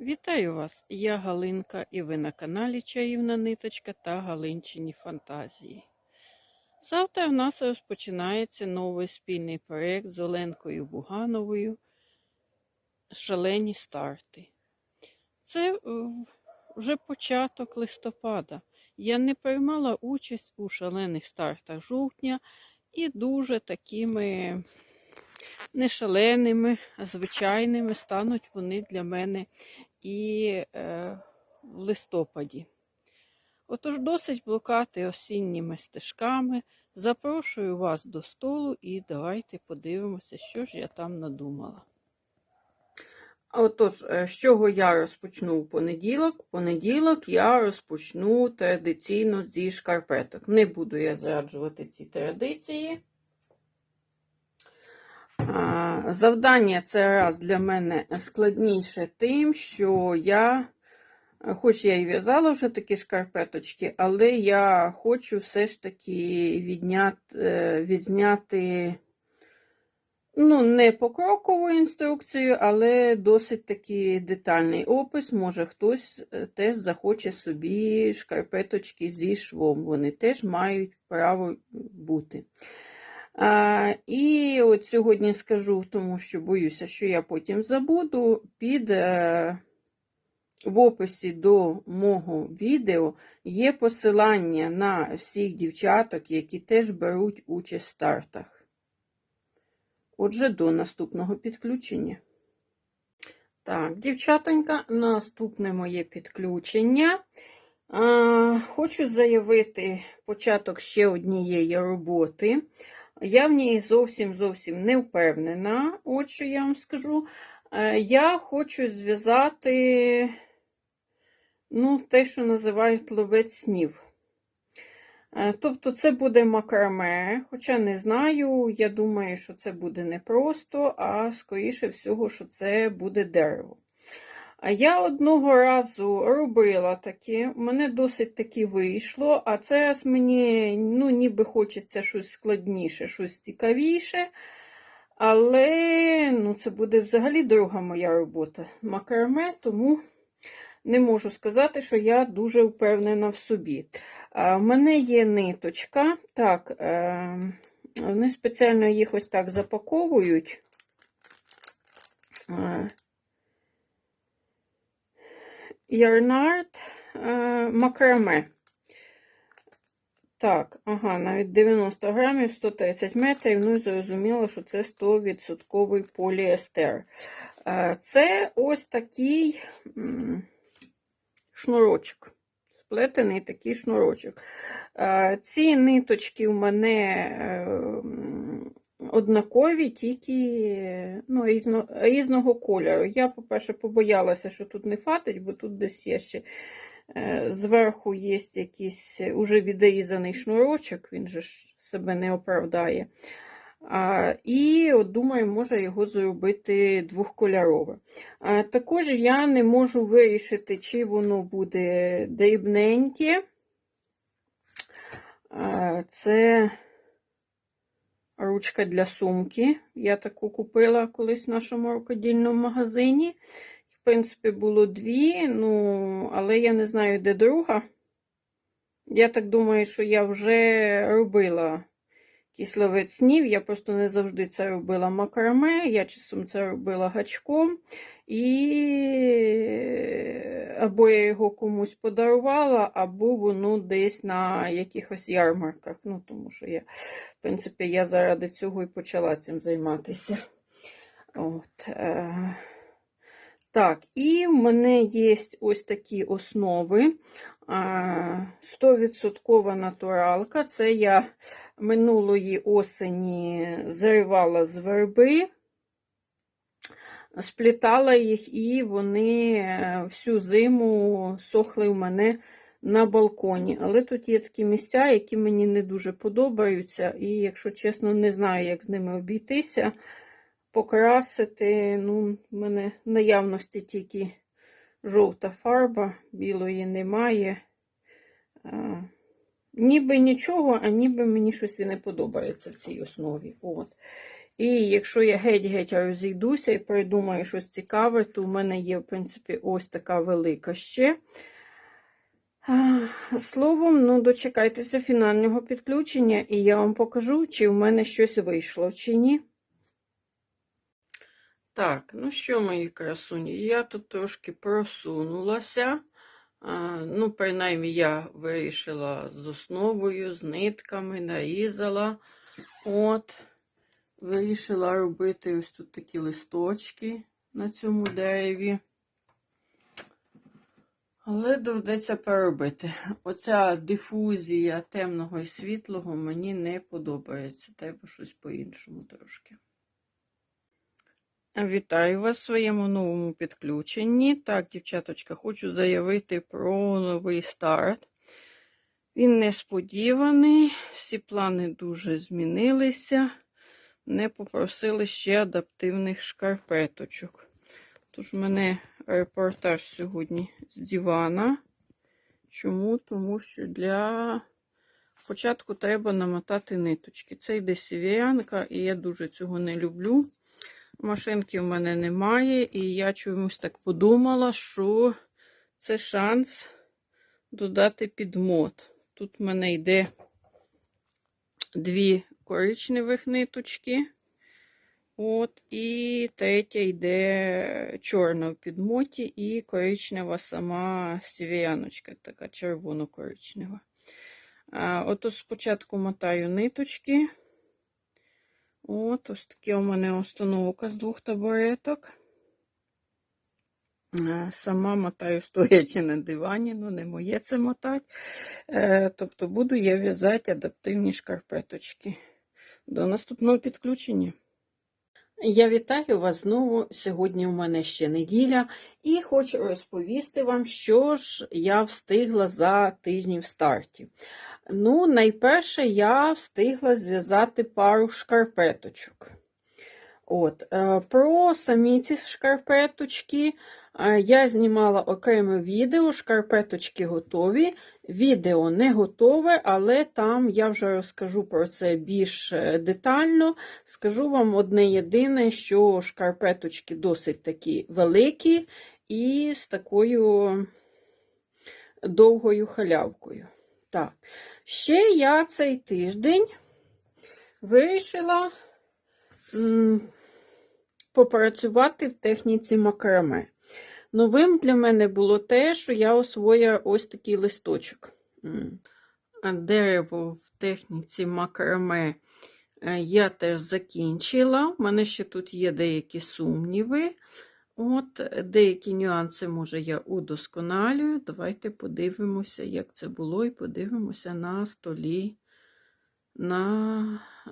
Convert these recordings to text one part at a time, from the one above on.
Вітаю вас! Я Галинка і ви на каналі Чаївна Ниточка та Галинчині Фантазії. Завтра в нас розпочинається новий спільний проєкт з Оленкою Бугановою Шалені старти. Це е, вже початок листопада. Я не приймала участь у шалених стартах жовтня і дуже такими не шаленими, а звичайними стануть вони для мене і е, в листопаді. Отож, досить блукати осінніми стежками. Запрошую вас до столу і давайте подивимося, що ж я там надумала. Отож, е, з чого я розпочну в понеділок? В понеділок я розпочну традиційно зі шкарпеток. Не буду я зраджувати ці традиції. А, Завдання це раз для мене складніше тим, що я, хоч я і в'язала вже такі шкарпеточки, але я хочу все ж таки відняти, відзняти, ну, не покрокову інструкцію, але досить таки детальний опис. Може хтось теж захоче собі шкарпеточки зі швом. Вони теж мають право бути. А, І от сьогодні скажу, тому що боюся, що я потім забуду, під е, в описі до мого відео є посилання на всіх дівчаток, які теж беруть участь в стартах. Отже, до наступного підключення. Так, дівчатонька, наступне моє підключення. А, Хочу заявити початок ще однієї роботи. Я в ній зовсім зовсім не впевнена, от що я вам скажу. Е, я хочу зв'язати ну, те, що називають ловець снів. Е, тобто це буде макраме, хоча не знаю, я думаю, що це буде не просто, а скоріше всього, що це буде дерево. А я одного разу робила таке, у мене досить таки вийшло, а зараз мені ну, ніби хочеться щось складніше, щось цікавіше. Але ну, це буде взагалі друга моя робота макраме, тому не можу сказати, що я дуже впевнена в собі. А, в мене є ниточка. Так, е, вони спеціально їх ось так запаковують. Ярнард е, макраме. Так, ага, навіть 90 грамів, 130 метрів. Ну і зрозуміло, що це 100% поліестер. Е, це ось такий шнурочок. Сплетений такий шнурочок. Е, ці ниточки в мене однакові, тільки ну, різно, різного кольору. Я, по-перше, побоялася, що тут не фатить, бо тут десь є ще е, зверху є якийсь уже відрізаний шнурочок, він же ж себе не оправдає. А, І от думаю, може його зробити двохкольорове. А, Також я не можу вирішити, чи воно буде дрібненьке. А, Це ручка для сумки. Я таку купила колись в нашому рукодільному магазині. В принципі, було дві, ну, але я не знаю, де друга. Я так думаю, що я вже робила кисловець снів. Я просто не завжди це робила макраме, я часом це робила гачком. І або я його комусь подарувала, або воно десь на якихось ярмарках. Ну, тому що я, в принципі, я заради цього і почала цим займатися. От. Е... Так, і в мене є ось такі основи. 100% натуралка. Це я минулої осені заривала з верби, сплітала їх, і вони е, всю зиму сохли в мене на балконі. Але тут є такі місця, які мені не дуже подобаються, і, якщо чесно, не знаю, як з ними обійтися, покрасити. Ну, в мене наявності тільки жовта фарба, білої немає. Ніби нічого, а ніби мені щось і не подобається в цій основі. От. І якщо я геть-геть розійдуся і придумаю щось цікаве, то в мене є, в принципі, ось така велика ще. Словом, ну, дочекайтеся фінального підключення, і я вам покажу, чи в мене щось вийшло, чи ні. Так, ну що, мої красуні, я тут трошки просунулася. Ну, принаймні, я вирішила з основою, з нитками, нарізала. От, вирішила робити ось тут такі листочки на цьому дереві. Але доведеться переробити. Оця дифузія темного і світлого мені не подобається. Треба щось по-іншому трошки. Вітаю вас в своєму новому підключенні. Так, дівчаточка, хочу заявити про новий старт. Він несподіваний, всі плани дуже змінилися. Не попросили ще адаптивних шкарпеточок. Тож в мене репортаж сьогодні з дивана. Чому? Тому що для початку треба намотати ниточки. Це йде сів'янка, і я дуже цього не люблю. Машинки в мене немає, і я чомусь так подумала, що це шанс додати підмот. Тут в мене йде дві коричневих ниточки. От, і третя йде чорна в підмоті, і коричнева сама сів'яночка, така червоно-коричнева. Ото спочатку мотаю ниточки. От, ось таке у мене установка з двох табуреток. Сама мотаю стоячи на дивані, ну не моє це мотати. Е, тобто буду я в'язати адаптивні шкарпеточки. До наступного підключення. Я вітаю вас знову. Сьогодні у мене ще неділя, і хочу розповісти вам, що ж я встигла за тижні в старті. Ну, найперше, я встигла зв'язати пару шкарпеточок. От, е, Про самі ці шкарпеточки е, я знімала окреме відео, шкарпеточки готові. Відео не готове, але там я вже розкажу про це більш е, детально. Скажу вам одне єдине, що шкарпеточки досить такі великі і з такою довгою халявкою. Так, ще я цей тиждень вирішила попрацювати в техніці макраме. Новим для мене було те, що я освоїла ось такий листочок. Дерево в техніці макраме е, я теж закінчила. У мене ще тут є деякі сумніви. От, Деякі нюанси, може, я удосконалюю. Давайте подивимося, як це було, і подивимося на столі на, е,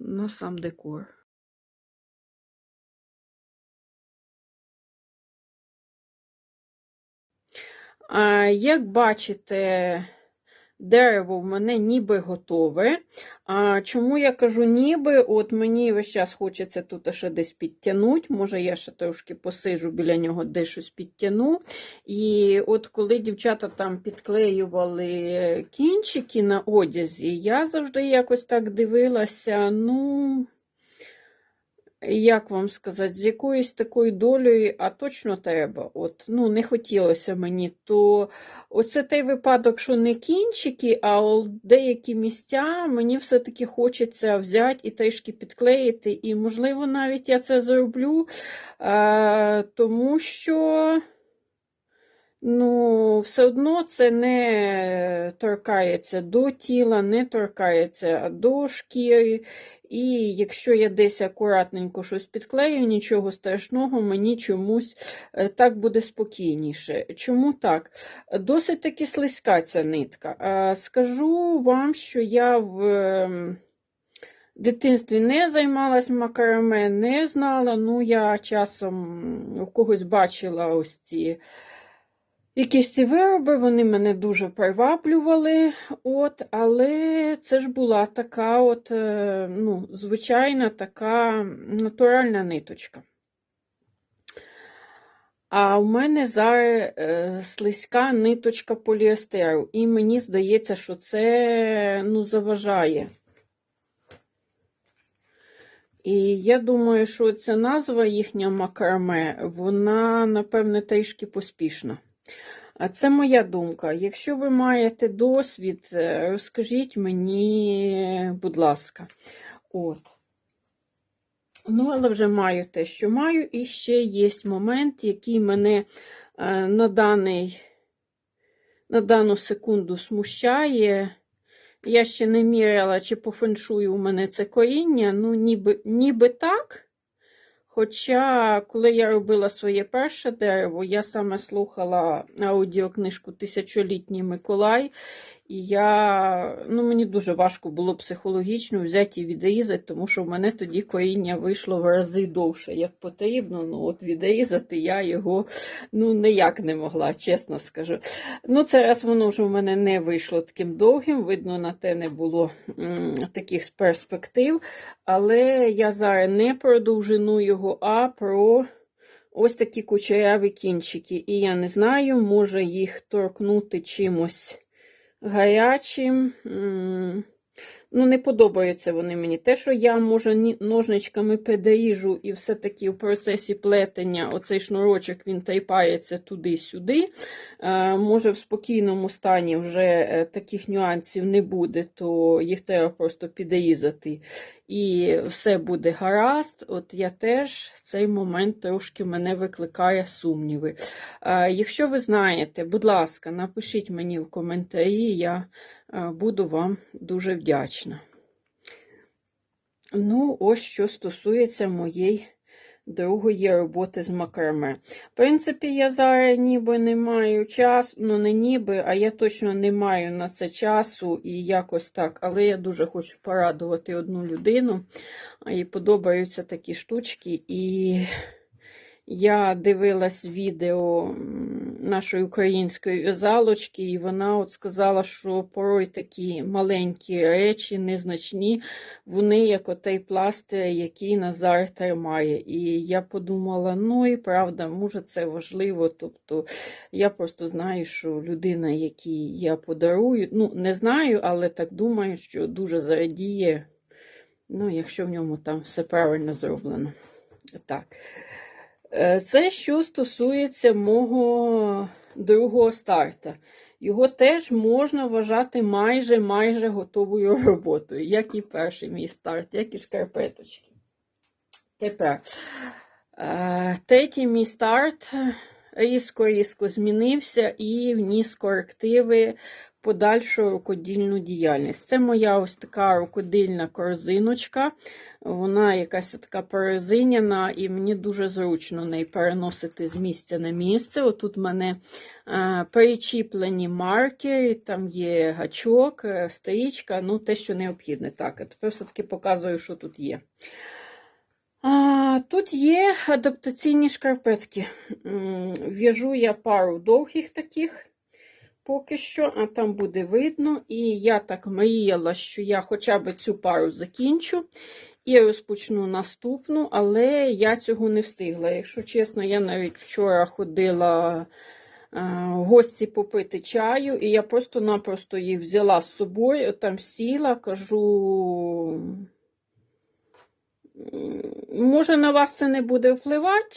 на сам декор. Як бачите, дерево в мене ніби готове. А Чому я кажу ніби? От мені весь час хочеться тут ще десь підтягнути. Може, я ще трошки посижу біля нього, де щось підтягну. І от коли дівчата там підклеювали кінчики на одязі, я завжди якось так дивилася, ну як вам сказати, з якоюсь такою долею, а точно треба. От, ну, Не хотілося мені, то оце той випадок, що не кінчики, а деякі місця мені все-таки хочеться взяти і трішки підклеїти. І, можливо, навіть я це зроблю, а, тому що. Ну, все одно це не торкається до тіла, не торкається до шкіри. І якщо я десь акуратненько щось підклею, нічого страшного, мені чомусь е, так буде спокійніше. Чому так? Досить таки слизька ця нитка. Скажу вам, що я в ем, дитинстві не займалась макараме, не знала, ну я часом у когось бачила ось ці. Якісь ці вироби, вони мене дуже приваблювали, от, але це ж була така от, е, ну, звичайна така натуральна ниточка. А в мене зараз е, слизька ниточка поліестеру, і мені здається, що це ну, заважає. І я думаю, що ця назва їхня макраме, вона, напевне, трішки поспішна. Це моя думка. Якщо ви маєте досвід, е, розкажіть мені, будь ласка. От. Ну, але вже маю те, що маю, і ще є момент, який мене е, на, даний, на дану секунду смущає. Я ще не міряла, чи по феншую у мене це коріння. Ну, ніби, ніби так. Хоча, коли я робила своє перше дерево, я саме слухала аудіокнижку Тисячолітній Миколай, і я, ну, мені дуже важко було психологічно взяти і відрізати, тому що в мене тоді коріння вийшло в рази довше, як потрібно. Ну, от відрізати я його ну, ніяк не могла, чесно скажу. Ну, це раз воно вже в мене не вийшло таким довгим, видно, на те не було м, таких перспектив. Але я зараз не про довжину його, а про ось такі кучеряві кінчики. І я не знаю, може їх торкнути чимось гарячим. Ну, не подобаються вони мені. Те, що я, може, ножничками переріжу і все-таки в процесі плетення оцей шнурочок він тайпається туди-сюди. Е, Може, в спокійному стані вже е, таких нюансів не буде, то їх треба просто підрізати. І все буде гаразд. От я теж цей момент трошки мене викликає сумніви. Е, Якщо ви знаєте, будь ласка, напишіть мені в коментарі, я е, буду вам дуже вдячна. Ну, ось що стосується моєї другої роботи з макраме. В принципі, я зараз ніби не маю часу, ну не ніби, а я точно не маю на це часу і якось так. Але я дуже хочу порадувати одну людину. Їй подобаються такі штучки. І я дивилась відео нашої української в'язалочки, і вона от сказала, що порой такі маленькі речі, незначні, вони як отей пластир, який Назар тримає. І я подумала, ну і правда, може це важливо. Тобто я просто знаю, що людина, якій я подарую, ну не знаю, але так думаю, що дуже зарадіє, ну, якщо в ньому там все правильно зроблено. Так. Е, Це що стосується мого другого старта. Його теж можна вважати майже майже готовою роботою, як і перший мій старт, як і шкарпеточки. Тепер е, третій мій старт різко-різко змінився і вніс корективи подальшу рукодільну діяльність. Це моя ось така рукодільна корзиночка. Вона якась така порозиняна, і мені дуже зручно неї переносити з місця на місце. Отут в мене е, перечіплені маркери, там є гачок, е, стрічка, ну те, що необхідне. Так, а тепер все-таки показую, що тут є. Тут є адаптаційні шкарпетки. В'яжу я пару довгих таких поки що, а там буде видно. І я так мріяла, що я хоча б цю пару закінчу і розпочну наступну, але я цього не встигла. Якщо чесно, я навіть вчора ходила е, гості попити чаю, і я просто-напросто їх взяла з собою, там сіла, кажу. Може, на вас це не буде впливати,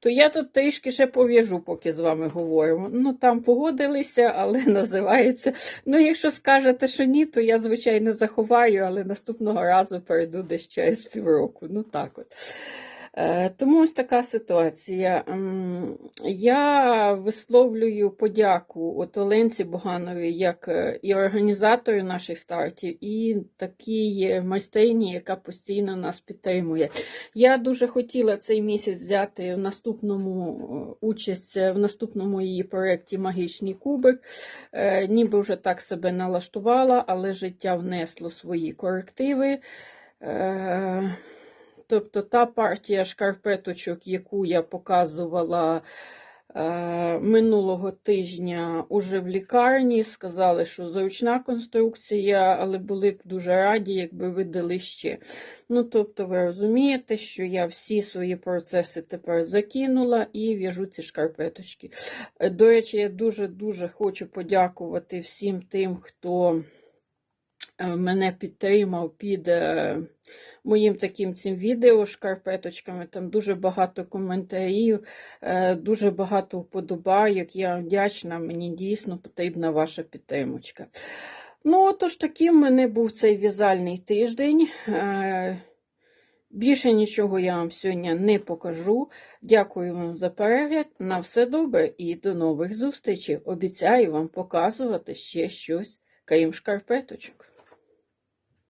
то я тут трішки ще пов'яжу, поки з вами говоримо. Ну, там погодилися, але називається. Ну, якщо скажете, що ні, то я, звичайно, заховаю, але наступного разу перейду десь через півроку. Ну, так от. Е, Тому ось така ситуація. Я висловлюю подяку от Оленці Богановій, як е, і організатору наших стартів, і такій майстрині, яка постійно нас підтримує. Я дуже хотіла цей місяць взяти в наступному е, участь в наступному її проєкті Магічний кубик. Е, Ніби вже так себе налаштувала, але життя внесло свої корективи. Тобто та партія шкарпеточок, яку я показувала е, минулого тижня уже в лікарні, сказали, що зручна конструкція, але були б дуже раді, якби видали ще. Ну, тобто, ви розумієте, що я всі свої процеси тепер закинула і в'яжу ці шкарпеточки. Е, До речі, я дуже-дуже хочу подякувати всім тим, хто е, мене підтримав під е, моїм таким цим відео шкарпеточками. Там дуже багато коментарів, е, дуже багато вподобайок. Я вдячна, мені дійсно потрібна ваша підтримочка. Ну, отож, таким мене був цей в'язальний тиждень. Е, Більше нічого я вам сьогодні не покажу. Дякую вам за перегляд. На все добре і до нових зустрічей. Обіцяю вам показувати ще щось, крім шкарпеточок.